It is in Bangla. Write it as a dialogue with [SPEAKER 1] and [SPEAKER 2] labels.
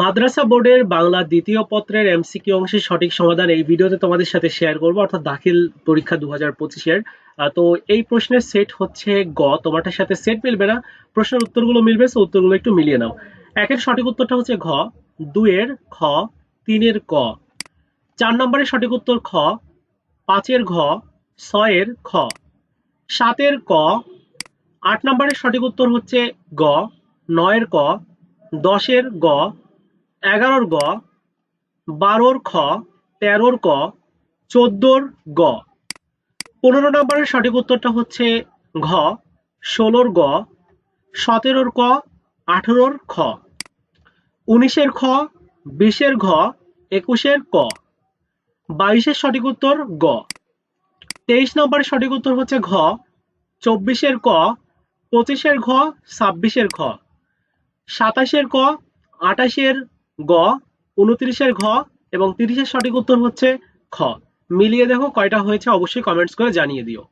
[SPEAKER 1] মাদ্রাসা বোর্ডের বাংলা দ্বিতীয় পত্রের এমসিকিউ অংশের সঠিক সমাধান এই ভিডিওতে তোমাদের সাথে শেয়ার করব, অর্থাৎ দাখিল পরীক্ষা দু হাজার পঁচিশের তো এই প্রশ্নের সেট হচ্ছে গ, তোমারটার সাথে সেট মিলবে না, প্রশ্নের উত্তরগুলো মিলবে সো উত্তরগুলো একটু মিলিয়ে নাও। একের সঠিক উত্তরটা হচ্ছে ঘ দুয়ের খ, তিনের ক। চার নম্বরের সঠিক উত্তর খ, পাঁচের ঘ, ছয়ের খ। সাতের ক, আট নম্বরের সঠিক উত্তর হচ্ছে গ, নয়ের ক, দশের গ এগারোর গ, বারোর খ, তেরোর ক, চোদ্দোর গ। পনেরো নম্বরের সঠিক উত্তরটা হচ্ছে ঘ, ষোলোর গ, সতেরোর ক, আঠেরোর খ। উনিশের খ, বিশের ঘ, একুশের ক। বাইশের সঠিক উত্তর গ। তেইশ নম্বরের সঠিক উত্তর হচ্ছে ঘ, চব্বিশের ক, পঁচিশের ঘ, ছাব্বিশের খ। সাতাশের ক, আটাশের গ, উনত্রিশের ঘ এবং তিরিশের সঠিক উত্তর হচ্ছে খ। মিলিয়ে দেখো কয়টা হয়েছে, অবশ্যই কমেন্টস করে জানিয়ে দিও।